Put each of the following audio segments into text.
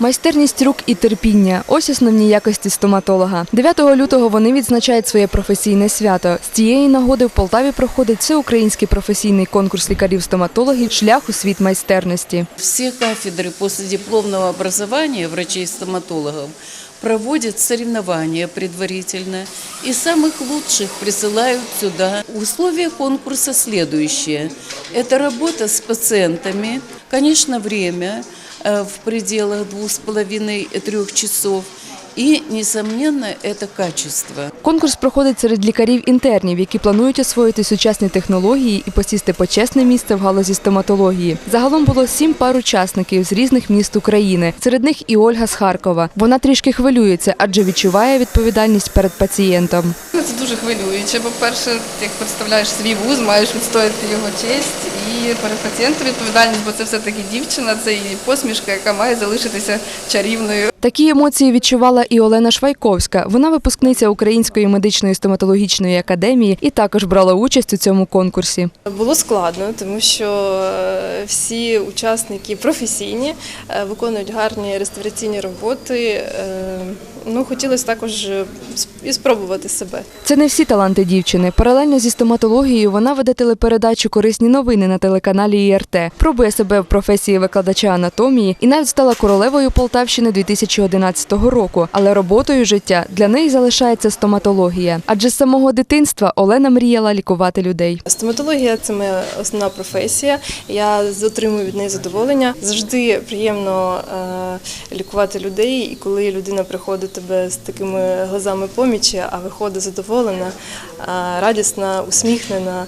Майстерність рук і терпіння ось основні якості стоматолога. 9 лютого вони відзначають своє професійне свято. З цієї нагоди в Полтаві проходить всеукраїнський професійний конкурс лікарів-стоматологів Шлях у світ майстерності. Все кафедры после дипломного образования врачей-стоматологов проводят соревнования предварительно, и самых лучших присылают сюда. Условия конкурса следующие. Это работа с пациентами, конечно, время э, в пределах двух с половиной-трех часов, и, несомненно, это качество. Конкурс проходить серед лікарів-інтернів, які планують освоїти сучасні технології і посісти почесне місце в галузі стоматології. Загалом було сім пар учасників з різних міст України. Серед них і Ольга з Харкова. Вона трішки хвилюється, адже відчуває відповідальність перед пацієнтом. Ну, Це дуже хвилююче. По-перше, як представляєш свій вуз, маєш відстояти його честь і перед пацієнтом відповідальність, бо це все-таки дівчина, це її посмішка, яка має залишитися чарівною. Такі емоції відчувала і Олена Швайковська. Вона випускниця Української медичної стоматологічної академії і також брала участь у цьому конкурсі. Було складно, тому що е, всі учасники професійні, е, виконують гарні реставраційні роботи. Е, Ну, хотілося також і спробувати себе. Це не всі таланти дівчини. Паралельно зі стоматологією вона веде телепередачу Корисні новини на телеканалі ІРТ. Пробує себе в професії викладача анатомії і навіть стала королевою Полтавщини 2011 року. Але роботою життя для неї залишається стоматологія. Адже з самого дитинства Олена мріяла лікувати людей. Стоматологія це моя основна професія. Я отримую від неї задоволення. Завжди приємно е, лікувати людей, і коли людина приходить тебе з такими глазами помічі, а виходить задоволена, е, радісна, усміхнена.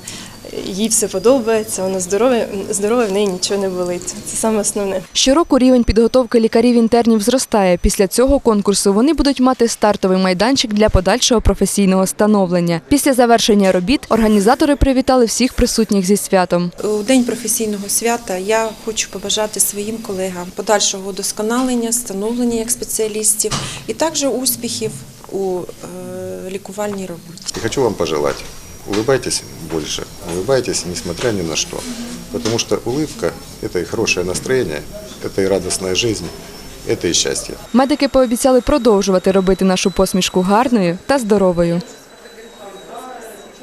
Їй все подобається, вона здорова, здорова, в неї нічого не болить. Це саме основне. Щороку рівень підготовки лікарів-інтернів зростає. Після цього конкурсу вони будуть мати стартовий майданчик для подальшого професійного становлення. Після завершення робіт організатори привітали всіх присутніх зі святом. У день професійного свята я хочу побажати своїм колегам подальшого удосконалення, становлення як спеціалістів і також успіхів у е, лікувальній роботі. И хочу вам пожелать, улыбайтесь больше, улыбайтесь несмотря ни на что. Потому что улыбка – это и хорошее настроение, это и радостная жизнь, это и счастье. Медики пообіцяли продовжувати робити нашу посмішку гарною та здоровою.